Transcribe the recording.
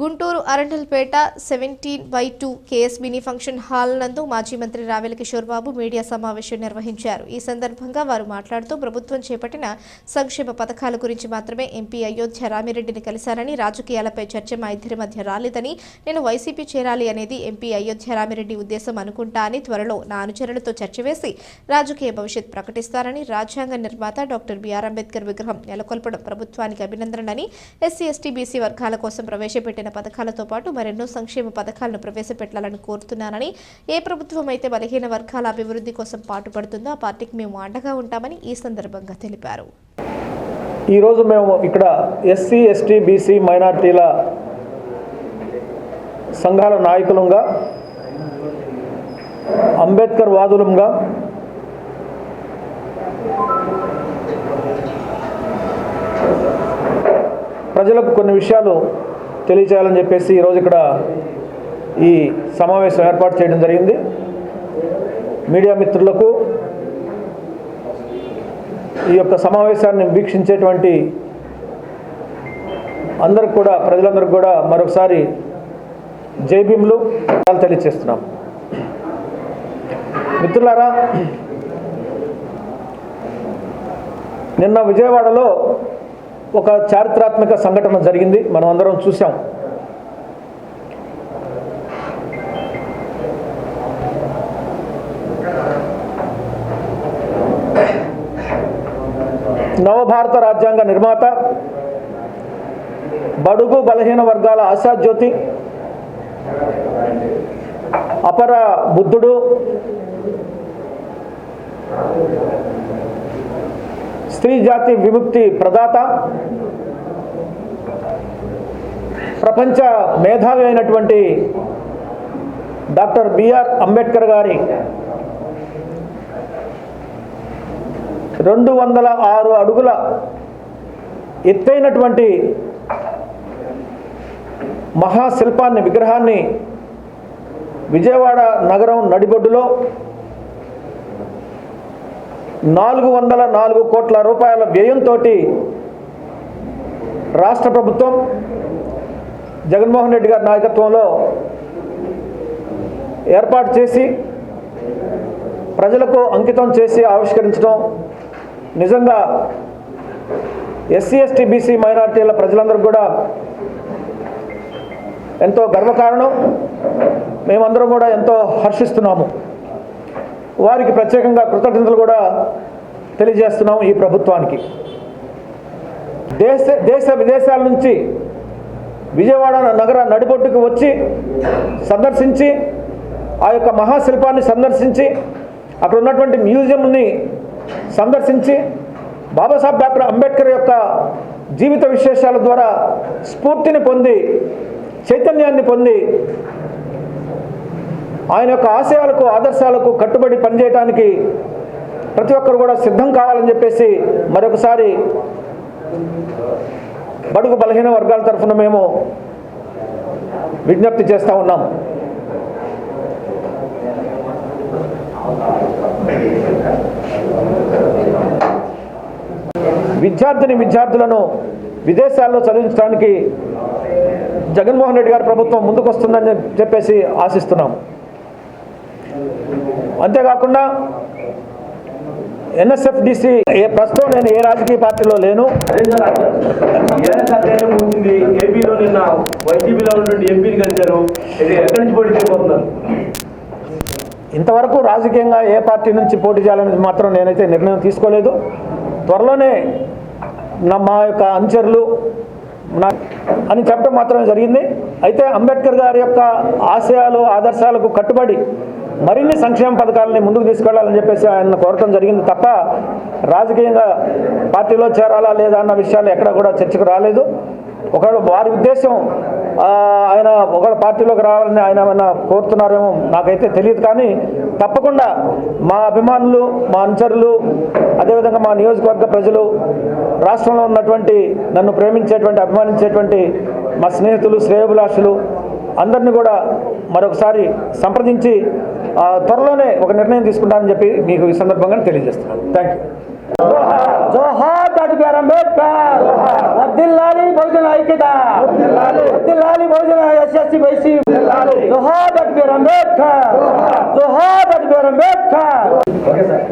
Guntur Arundelpet seventeen by two KS mini function hall నందు మాజీ మంత్రి రావెల కిషోర్ బాబు మీడియా సమావేశం నిర్వహించారు. ఈ సందర్భంగా వారు మాట్లాడుతూ ప్రభుత్వం చేపట్టిన సంక్షేమ పథకాల గురించి మాత్రమే ఎంపీ అయోధ్య రామిరెడ్డిని కలిశారని రాజకీయాలపై చర్చ మా ఇద్దరి మధ్య రాలేదని నేను వైసీపీ చేరాలి అనేది ఎంపీ అయోధ్య రామిరెడ్డి ఉద్దేశం అనుకుంటా అని త్వరలో నా అనుచరులతో చర్చ వేసి రాజకీయ భవిష్యత్ ప్రకటిస్తారని రాజ్యాంగ నిర్మాత డాక్టర్ బిఆర్ అంబేద్కర్ విగ్రహం నెలకొల్పడం ప్రభుత్వానికి అభినందనని ఎస్సీ ఎస్టీ బీసీ వర్గాల కోసం ప్రవేశపెట్టిన పథకాలతో పాటు మరెన్నో సంక్షేమ పథకాలను ప్రవేశపెట్టాలని కోరుతున్నానని ఏ ప్రభుత్వం అయితే బలహీన వర్గాల అభివృద్ధి కోసం పాటుపడుతుందో ఆ పార్టీకి మేము అండగా ఉంటామని ఈ సందర్భంగా తెలిపారు. ఈరోజు మేము ఇక్కడ ఎస్సీ ఎస్టీ బీసీ మైనార్టీల సంఘాల నాయకులంగా అంబేద్కర్ వాదులంగా ప్రజలకు కొన్ని విషయాలు తెలియచేయాలని చెప్పేసి ఈరోజు ఇక్కడ ఈ సమావేశం ఏర్పాటు చేయడం జరిగింది. మీడియా మిత్రులకు ఈ యొక్క సమావేశాన్ని వీక్షించేటువంటి అందరికి కూడా ప్రజలందరికీ కూడా మరొకసారి జైభీములు తెలియచేస్తున్నాం మిత్రులారా నిన్న విజయవాడలో ఒక చారిత్రాత్మక సంఘటన జరిగింది. మనం అందరం చూసాం నవభారత రాజ్యాంగ నిర్మాత బడుగు బలహీన వర్గాల ఆశాజ్యోతి అపర బుద్ధుడు స్త్రీ జాతి విముక్తి ప్రదాత ప్రపంచ మేధావి అయినటువంటి డాక్టర్ బిఆర్ అంబేద్కర్ గారి రెండు వందల ఆరు అడుగుల ఎత్తైనటువంటి మహాశిల్పాన్ని విగ్రహాన్ని విజయవాడ నగరం నడిబొడ్డులో నాలుగు వందల నాలుగు కోట్ల రూపాయల వ్యయంతో రాష్ట్ర ప్రభుత్వం జగన్మోహన్ రెడ్డి గారి నాయకత్వంలో ఏర్పాటు చేసి ప్రజలకు అంకితం చేసి ఆవిష్కరించడం నిజంగా ఎస్సీ ఎస్టీ బీసీ మైనార్టీల ప్రజలందరూ కూడా ఎంతో గర్వకారణం. మేమందరం కూడా ఎంతో హర్షిస్తున్నాము. వారికి ప్రత్యేకంగా కృతజ్ఞతలు కూడా తెలియజేస్తున్నాము ఈ ప్రభుత్వానికి. దేశ దేశ విదేశాల నుంచి విజయవాడ నగర నడిబొట్టుకు వచ్చి సందర్శించి ఆ యొక్క మహాశిల్పాన్ని సందర్శించి అక్కడ ఉన్నటువంటి మ్యూజియంని సందర్శించి బాబాసాహెబ్ డాక్టర్ అంబేద్కర్ యొక్క జీవిత విశేషాల ద్వారా స్ఫూర్తిని పొంది చైతన్యాన్ని పొంది ఆయన యొక్క ఆశయాలకు ఆదర్శాలకు కట్టుబడి పనిచేయడానికి ప్రతి ఒక్కరు కూడా సిద్ధం కావాలని చెప్పేసి మరొకసారి బడుగు బలహీన వర్గాల తరఫున మేము విజ్ఞప్తి చేస్తూ ఉన్నాం. విద్యార్థిని విద్యార్థులను విదేశాల్లో చదివించడానికి జగన్మోహన్ రెడ్డి గారి ప్రభుత్వం ముందుకు వస్తుందని చెప్పేసి ఆశిస్తున్నాం. అంతేకాకుండా ఎన్ఎస్ఎఫ్డిసి ఏ ప్రస్తుతం నేను ఏ రాజకీయ పార్టీలో లేను. అధ్యయనం ఏపీలో నిన్న వైసీపీలో ఉన్నటువంటి ఎంపీని కలిశారు ఎక్కడి నుంచి పోటీ చేయబోతున్నారు ఇంతవరకు రాజకీయంగా ఏ పార్టీ నుంచి పోటీ చేయాలనేది మాత్రం నేనైతే నిర్ణయం తీసుకోలేదు. త్వరలోనే నా మా యొక్క అనుచరులు నా అని చెప్పడం మాత్రమే జరిగింది. అయితే అంబేద్కర్ గారి యొక్క ఆశయాలు ఆదర్శాలకు కట్టుబడి మరిన్ని సంక్షేమ పథకాలని ముందుకు తీసుకెళ్ళాలని చెప్పేసి ఆయన కోరటం జరిగింది తప్ప రాజకీయంగా పార్టీలో చేరాలా లేదా అన్న విషయాలు ఎక్కడ కూడా చర్చకు రాలేదు. ఒకవేళ వారి ఉద్దేశం ఆయన ఒకవేళ పార్టీలోకి రావాలని ఆయన ఏమైనా కోరుతున్నారేమో నాకైతే తెలియదు కానీ తప్పకుండా మా అభిమానులు మా అనుచరులు అదేవిధంగా మా నియోజకవర్గ ప్రజలు రాష్ట్రంలో ఉన్నటువంటి నన్ను ప్రేమించేటువంటి అభిమానించేటువంటి మా స్నేహితులు శ్రేయోభిలాషులు అందరినీ కూడా మరొకసారి సంప్రదించి త్వరలోనే ఒక నిర్ణయం తీసుకుంటానని చెప్పి మీకు ఈ సందర్భంగా తెలియజేస్తున్నాను. థ్యాంక్ యూ జోహార్ డాక్టర్ బిఆర్ అంబేద్కర్. వర్ధిల్లాలి బహుజన ఐక్యత. వర్ధిల్లాలి బహుజన ఎస్ఎస్సి బైసీ జోహార్ డాక్టర్ అంబేద్కర్. జోహార్ doctor BR Ambedkar. Okay sir.